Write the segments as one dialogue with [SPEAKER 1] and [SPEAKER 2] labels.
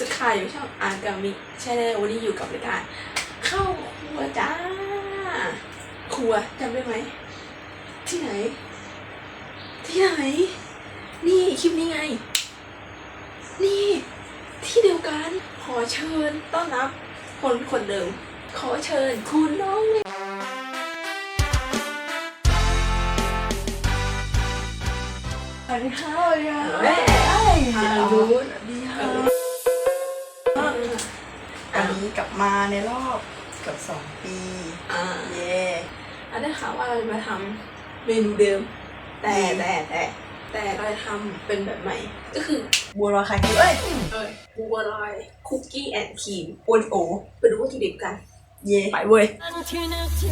[SPEAKER 1] สุดท้ายอยู่ช่องอากามิใช่แล้ววันนี้อยู่กับรายการเข้าครัวจ้า ครัวจำได้ไหม ที่ไหน ที่ไหน นี่คลิปนี้ไง นี่ ที่เดียวกัน ขอเชิญต้อนรับคนคนเดิม ขอเชิญคุณน้องสวัสดีค่ะสวัสดีค่ะ
[SPEAKER 2] เอ้ย
[SPEAKER 1] อารุณดีค่ะ
[SPEAKER 2] อั นนี้กลับมาในรอบเกือบสองปี
[SPEAKER 1] อ่า
[SPEAKER 2] เย่
[SPEAKER 1] อันได้ข่าวว่าเราจะมาทำเมนูเดิม แต่แต่แต่แต่เราจะทำเป็นแบบใหม่ ก็คือ
[SPEAKER 2] บัวลอยไข่เอ้ย
[SPEAKER 1] เอ้ยบัวลอยคุกกี้แอนด์ครีมโอริโอไปดูวัตถุดิบกัน
[SPEAKER 2] เย่
[SPEAKER 1] ไปเว้ยเส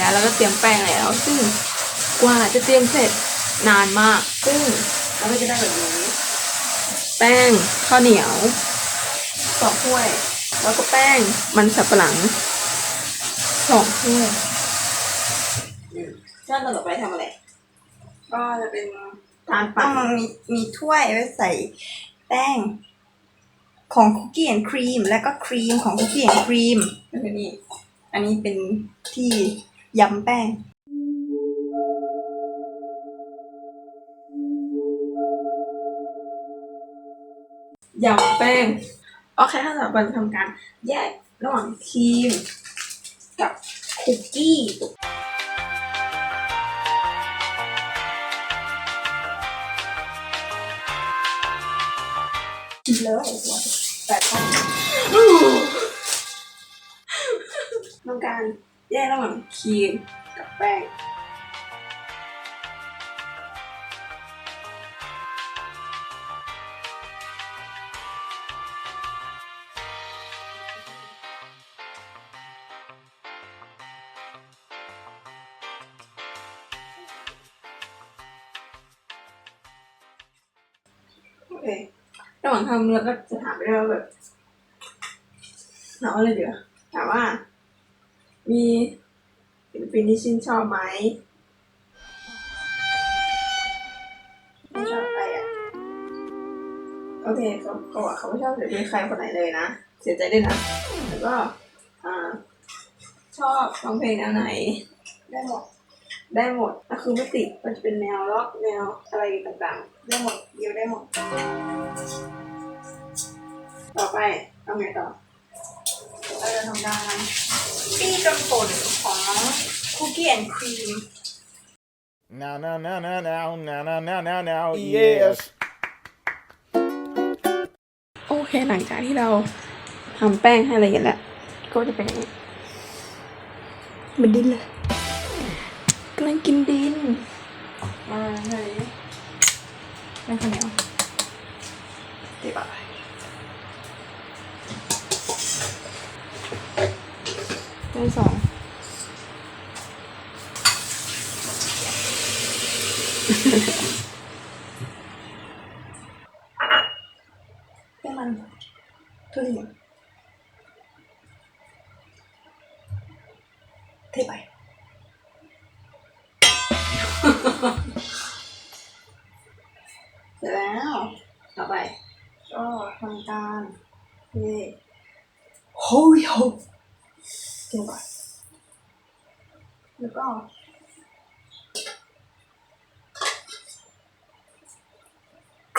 [SPEAKER 1] แล้วเราก็เตรียมแป้งแล้ว ซึ่งกว่าจะเตรียมเสร็จนานมาก ซึ่ง
[SPEAKER 2] แล้วก็จะได้แบบนี้
[SPEAKER 1] แป้งข้าวเหนียว
[SPEAKER 2] สองถ้วย
[SPEAKER 1] แล้วก็แป้งมันสับปะหลังสองถ้วย
[SPEAKER 2] ขั้นตอนต่อไปทำอะไร
[SPEAKER 1] ก็จะเป็นทาน
[SPEAKER 2] ต้
[SPEAKER 1] ปั่
[SPEAKER 2] อนงมีมีถ้วยไว้ใส่แป้ง ของคุกกี้แอนด์ครีม และก็ครีมของคุกกี้แอนด์ครีมก็คือนี่อันนี้เป็นที่ ยำแป้ง
[SPEAKER 1] ยำแป้ง โอเคขั้นต่อไปเราทำการ แยกระหว่างครีมกับคุกกี้
[SPEAKER 2] กินเลยแต่ต้อง
[SPEAKER 1] ทำการ แยกระหว่างครีมกับแป้งโอเคระหว่างทำเราก็จะถามไปด้วยว่าแบบถามว่าอะไรเดี๋ยวถามว่า มีศิลปินที่ชื่นชอบไหมไม่ชอบใครอะ โอเคเขาเขาบอกเขาไม่ชอบศิลปินใครคนไหนเลยนะ เสียใจด้วยนะ แล้วก็อ่าชอบร้องเพลงแนวไหน
[SPEAKER 2] ได้หมด
[SPEAKER 1] ได้หมดก็คือไม่ติดมันจะเป็นแนวร็อกแนวอะไรต่างๆ
[SPEAKER 2] ได้หมดเดียวได้หมด
[SPEAKER 1] ต่อไปเอาไงต่อ
[SPEAKER 2] เราจะทำการปี้จนป่นของคุกกี้แอนด์ครีม
[SPEAKER 3] Now, now, now, now, now, now, now, now, now, now, yes.
[SPEAKER 1] โอเคหลังจากที่เราทำแป้งให้ละเอียดแล้ว ก็จะเป็นอย่างนี้เหมันดินเลยกำลังกินดิน
[SPEAKER 2] ให้มันทุเรียนเทไป
[SPEAKER 1] เสร็จแล้ว ต่อไป
[SPEAKER 2] ก็ทำการเย่โฮ้ยโหกิ
[SPEAKER 1] น
[SPEAKER 2] ก่อ
[SPEAKER 1] นแล้ว
[SPEAKER 2] ก็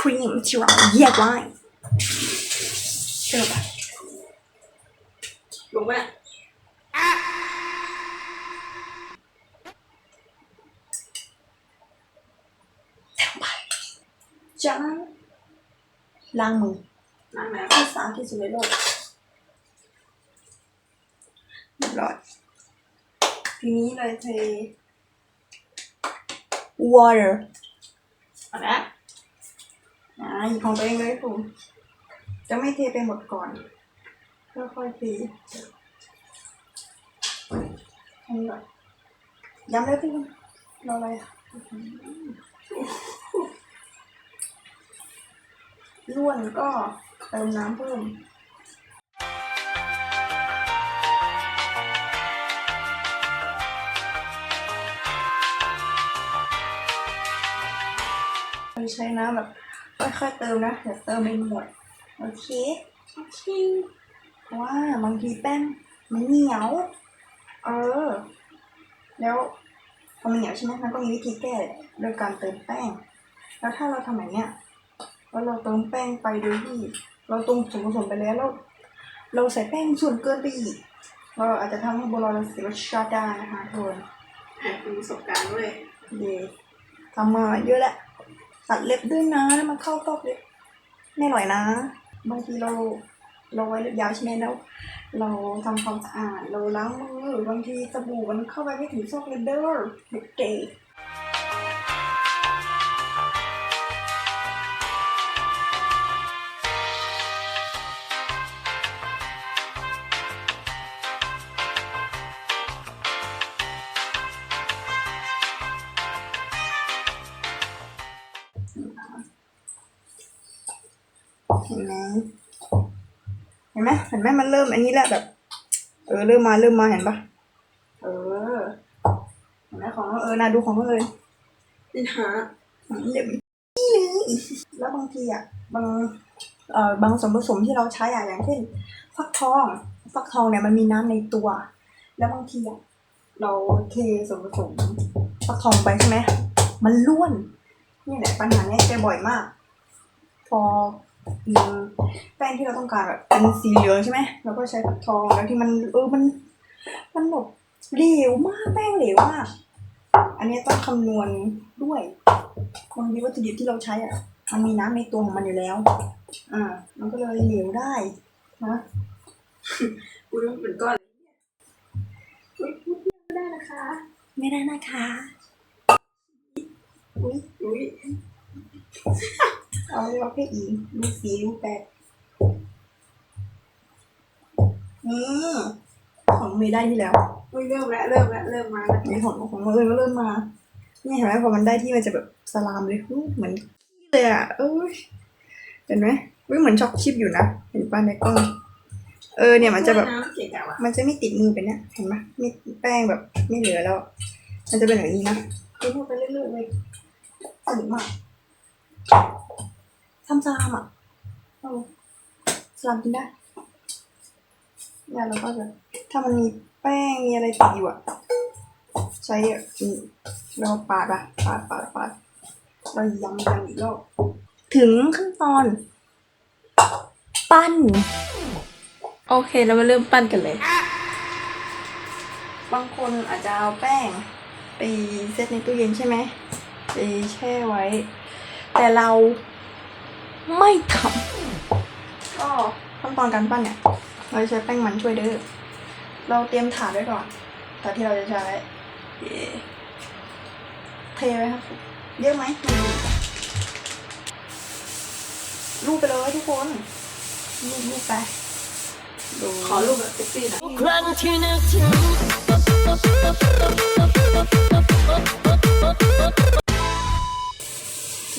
[SPEAKER 2] cream chỉ là dễ quá được rồi đúng rồi à. trắng lang mừng lang này phát sáng thì dưới rồi được rồi thì nghĩ này thì water.
[SPEAKER 1] Đó อ่า
[SPEAKER 2] หยิบของตัวเองเลยถูกจะไม่เทไปหมดก่อนค่อยๆเททำแบบย้ำแล้ทุกคนราอะไรล้วนก็เติมน้ำเพิ่มใช้น้ำแบบ ค่อยๆเติมนะอย่าเติมไม่หมดโอเค
[SPEAKER 1] โอเค
[SPEAKER 2] เพราะว่าบางทีแป้งมันเหนียว เออ แล้วพอมันเหนียวใช่ไหมมันก็มีวิธีแก้โดยการเติมแป้ง แล้วถ้าเราทำแบบเนี้ยแล้วเราเติมแป้งไปโดยที่เราตรงส่วนผสมไปแล้วแล้วเราใส่แป้งส่วนเกินไปอีก เราอาจจะทำให้บัวลอยเราเสียรสชาติได้นะคะทุกคน
[SPEAKER 1] อะมีประสบการณ์ด้วย
[SPEAKER 2] เย่ทำมาเยอะแหละ ตัดเล็บด้วยนะมันเข้าตอกเล็บไม่อร่อยนะ บางทีเราเราไว้เล็บยาวใช่ไหมแล้ว เราทำความสะอาดเราล้างมือบางทีสบู่มันเข้าไปไม่ถึงซอกเล็บเด้อเด็กๆเเห็นไหมเห็นไหมมันเริ่มอันนี้แล้วแบบ เออเริ่มมาเริ่มมาเห็นปะเออเห็นไหมของน้องเออนาดูของน้องเออ
[SPEAKER 1] นี่ฮะ
[SPEAKER 2] เดี๋ยวนี่เลยแล้วบางทีอะบางเอ่อบางส่วนผสมที่เราใช้อะอย่างเช่นฟักทองฟักทองเนี่ยมันมีน้ำในตัว แล้วบางทีอะเราเทส่วนผสมฟักทองไปใช่ไหมมันล้วนนี่แหละปัญหาเนี้ยเจอบ่อยมาก พอ อืมแป้งที่เราต้องการแบบเป็นสีเหลืองใช่ไหมเราก็ใช้ฟักทองแล้วที่มันเออมันมันแบบเหลวมากแป้งเหลวมากอันนี้ต้องคำนวณด้วยบางทีวัตถุดิบที่เราใช้อะมันมีน้ำในตัวของมันอยู่แล้ว อ่า มันก็เลยเหลวได้นะ
[SPEAKER 1] กูรู้เหมือนก้อนเลยอุ๊ยพูดไม่ได้นะคะ
[SPEAKER 2] ไม่ได้นะคะ
[SPEAKER 1] อุ้ยอุ้ย
[SPEAKER 2] เอาเราแค่อีดูสีดูแปลกนี่ของเมย์ได้ที่แล้ว
[SPEAKER 1] อุ้ยเริ่มแล้วเริ่มแล้วเริ่มมาแล้ว
[SPEAKER 2] นี่ของของเราเลยก็เริ่มมานี่เห็นไหมพอมันได้ที่มันจะแบบสลามเลยอุ๊ยเหมือนขี้เลยอะเอ้ยเห็นไหมอุ้ยเหมือนช็อกชิปอยู่นะเห็นป่ะในกล้องเออเนี่ยมันจะแบบ
[SPEAKER 1] น้ำเก๋ๆว่ะ
[SPEAKER 2] มันจะไม่ติดมือไปเนี่ยเห็นไหมไม่แป้งแบบไม่เหลือแล้ว มันจะเป็นแบบนี้นะคือพูดไปเรื่อยๆเลยสนุกมากทำสลามอะสลามกินได้เนี่ยเราก็จะถ้ามันมีแป้งมีอะไรติดอยู่อะใช้อะอืมเราปาดอะปาดปาดปาดเรายำยำอีกรอบถึงขั้นตอน ปั้น
[SPEAKER 1] โอเคเรามาเริ่มปั้นกันเลย
[SPEAKER 2] บางคนอาจจะเอาแป้ง ไปเซตในตู้เย็นใช่ไหมไปแช่ไว้ แต่เรา ไม่ทำก็ขั้นตอนการปั้นเนี่ย เราจะใช้แป้งมันช่วยเด้อเราเตรียมถาดไว้ก่อนถาดที่เราจะใช้เย่เทไว้ครับเยอะไหมรูปไปเลยทุกคนรูปรูปไป
[SPEAKER 1] ขอรูปแบบเซ็กซี่หน่อย
[SPEAKER 4] ครั้งที่นึกถึง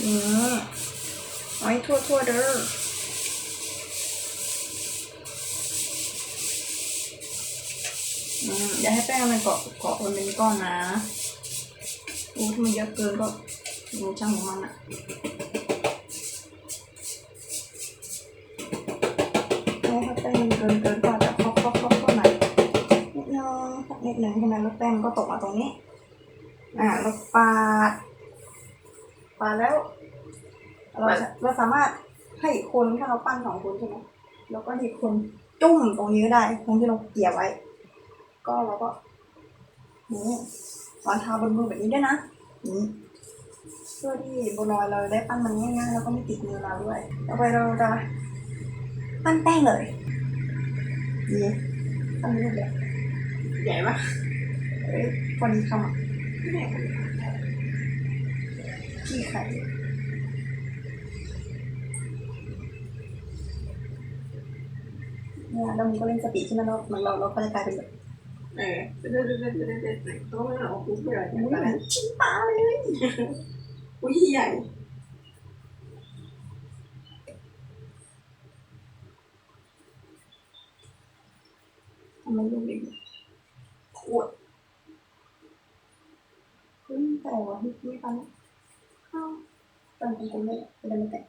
[SPEAKER 2] นี่เอาให้ทั่วทั่วๆเด้ออืมอย่าให้แป้งมันเกาะเกาะบนเป็นก้อนนะอู้ถ้ามันเยอะเกินก็ดูช่างของมันอะให้วถ้าแป้งเกินเกินก็จะครอบครอบครอบครอบหนนิดนึงสักนิดนึงใช่ไหมแล้วแป้งก็ตกมาตรงนี้ อ่าแล้วปาดปาดแล้ว เราเราสามารถให้อีกคนถ้าเราปั้นสองคนใช่ไหมเราก็ให้อีกคนจุ่มตรงนี้ได้ตรงที่เราเกี่ยวไว้ ก็เราก็นี่วางเท้าบนมือแบบนี้ด้วยนะนี่เพื่อที่บนรอยเราได้ปั้นมันง่ายๆแล้วก็ไม่ติดมือเราด้วยต่อไปเราจะปั้นแป้งเลยนี่ปั้นรูปแบบ
[SPEAKER 1] ใหญ่ปะ
[SPEAKER 2] เอ้ยพอดีคำอะที่ไข่เนี่ย แล้วมันก็เล่นสปีดใช่ไหมเราเหมือนเราเราก็จะกลายเป็นแบบ
[SPEAKER 1] เออเด็ดเด็ดเด็ดเด็ดเด็ดเด็ดเด็ดต้องไม่เอาคุ้มเลย
[SPEAKER 2] อุ้ยเหมือนชิ้นปลาเลย
[SPEAKER 1] อุ้ยใหญ่
[SPEAKER 2] ทำไมลูกเด็กขวดเฮ้ยแต่ว่าไม่ไม่ปันอ้าวไปปั้นกลมๆได้จะได้ไม่แตก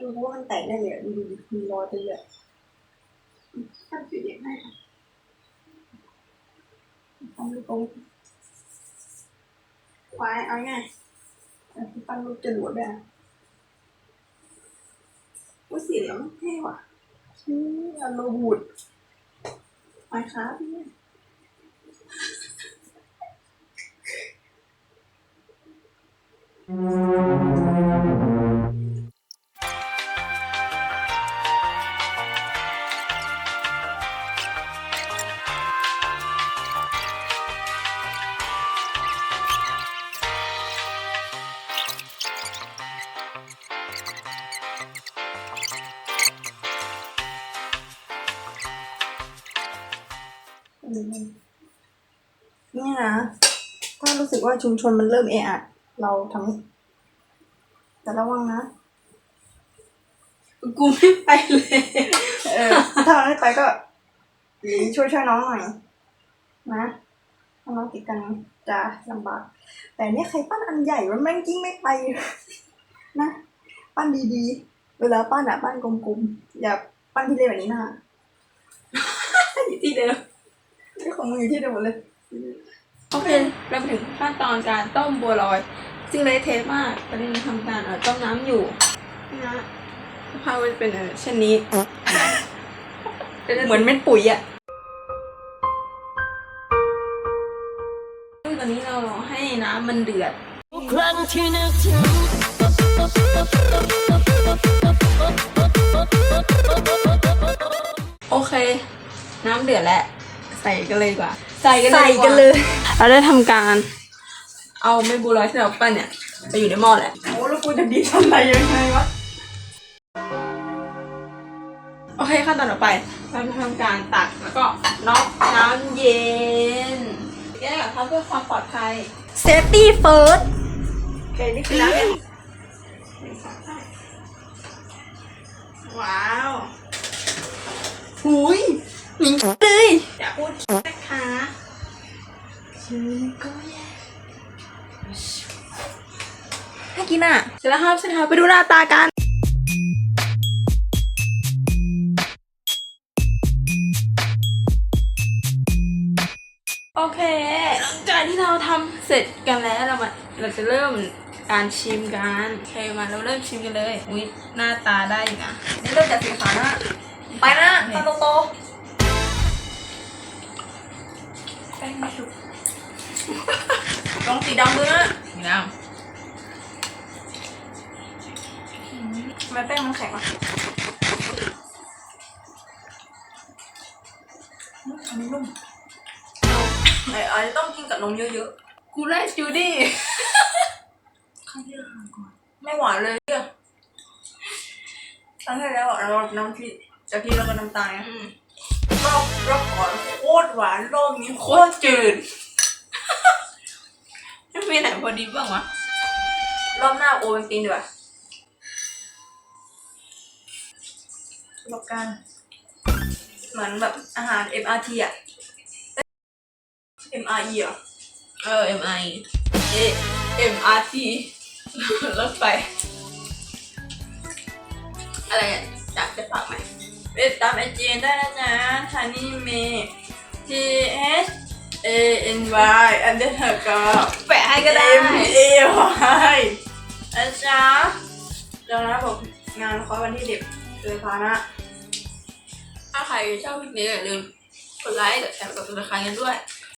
[SPEAKER 2] รู้ว่ามันแตกได้เลยดูดิมีรอยไปเลย อะปั้นสีแดงให้ค่ะปั้นลูกกลมไว้เอาไงปั้นลูกจรวดด้วยอะว่าสีเหลืองเท่ว่ะอืมอารมณ์บูดไปครับพี่นี่ ว่าชุมชนมันเริ่มเอะอะเราทำแต่ระวังนะ
[SPEAKER 1] กูไม่ไปเลย
[SPEAKER 2] เออ ถ้าเราไม่ไปก็หญิงช่วยช่วยน้องหน่อยนะถ้าน้องติดกันจะลำบาก แต่เนี่ยใครปั้นอันใหญ่มันแม่งยิ่งไม่ไป นะ ปั้นดีๆ เวลาปั้นอะปั้นกลมๆ อย่าปั้นที่เล็กแบบนี้นะ
[SPEAKER 1] อยู่ที่เดิม
[SPEAKER 2] ไอ้ของมึงอยู่ที่เดิมหมดเลย
[SPEAKER 1] โอเคเรามาถึงขั้นตอนการต้มบัวลอยซึ่งเละเทะมากตอนนี้ทำการเอ่อต้มน้ำอยู่นะสภาพมันเป็นเออเช่นนี้
[SPEAKER 2] เหมือนเม็ดปุ๋ยอะ
[SPEAKER 1] ซึ่งตอนนี้เราให้น้ำมันเดือด
[SPEAKER 4] ครั้งที่นึกถึง
[SPEAKER 1] โอเค น้ำเดือดแล้ว ใส่กันเลยกว่า ใส่กันเลย
[SPEAKER 2] ใส่
[SPEAKER 1] ดีว่า
[SPEAKER 2] กันเลย
[SPEAKER 1] เราได้ทำการ เอาเม็ดบัวลอยที่เราปั้นเนี่ยไปอยู่ในหม้อแหละ
[SPEAKER 2] โอ้แล้วกูจะดีทำอะไรยังไงวะ
[SPEAKER 1] โอเคขั้นตอนต่อไปเราจะทำการตักแล้วก็น็อกน้ำเย็นแก้กับเขาเพื่อความปลอดภัย
[SPEAKER 2] เซฟตี้เฟิร์สโอเคนี่คือน้ำเย็น
[SPEAKER 1] ว้าว
[SPEAKER 2] หุยหญิงเลย
[SPEAKER 1] อย่าพูด นะคะ
[SPEAKER 2] ให้กินอะ
[SPEAKER 1] เสร็จแล้วครับเสร็จแล้วครับไปดูหน้าตากัน โอเค หลังจากที่เราทำเสร็จกันแล้วเรามาเราจะเริ่มการชิมกัน โอเคมาเราเริ่มชิมกันเลย อุ้ยหน้าตาได้อยู่นะ
[SPEAKER 2] เริ่มจากสีขาวนะ สีดำมือนะ
[SPEAKER 1] นี่แล้ว
[SPEAKER 2] ทำไมแป้งมันแข็งอะอืมอันนี้นุ่มไอ้อาจจะต้องกินกับนมเยอะ
[SPEAKER 1] กูได้จูดี้
[SPEAKER 2] ๆข้าวที่ราคาก่อนไม่หวานเลยเนี่ยตอนที่แล้วอะเราน้ำพริกจากที่เราก็น้ำตาลไง
[SPEAKER 1] อืม
[SPEAKER 2] รอบรอบก่อนโคตรหวานรอบนี้โค
[SPEAKER 1] โค
[SPEAKER 2] ต
[SPEAKER 1] ต
[SPEAKER 2] ร
[SPEAKER 1] รจืด ไม่มีไหนพอดีบ้างวะ
[SPEAKER 2] รอบหน้าโอเป็นตีนดีกว่าประสบการณ์เหมือนแบบอาหาร MRT อะ MRE เหรอ
[SPEAKER 1] เออ MI เอ MRT รถไฟอะไรอะอยากจะฝากไหม
[SPEAKER 2] ไปตามไอจีได้นะจ๊ะทานี่เม T H A N Y อันเดอร์ก็
[SPEAKER 1] แปะให้ก็ได้
[SPEAKER 2] M A Y นะจ๊ะเดี๋ยวนะผมงานคอร์สวันที่สิบเดือนพานะ
[SPEAKER 1] ถ้าใครชอบคลิปนี้อย่าลืมกดไลค์กดแชร์กดติดตามกันด้วย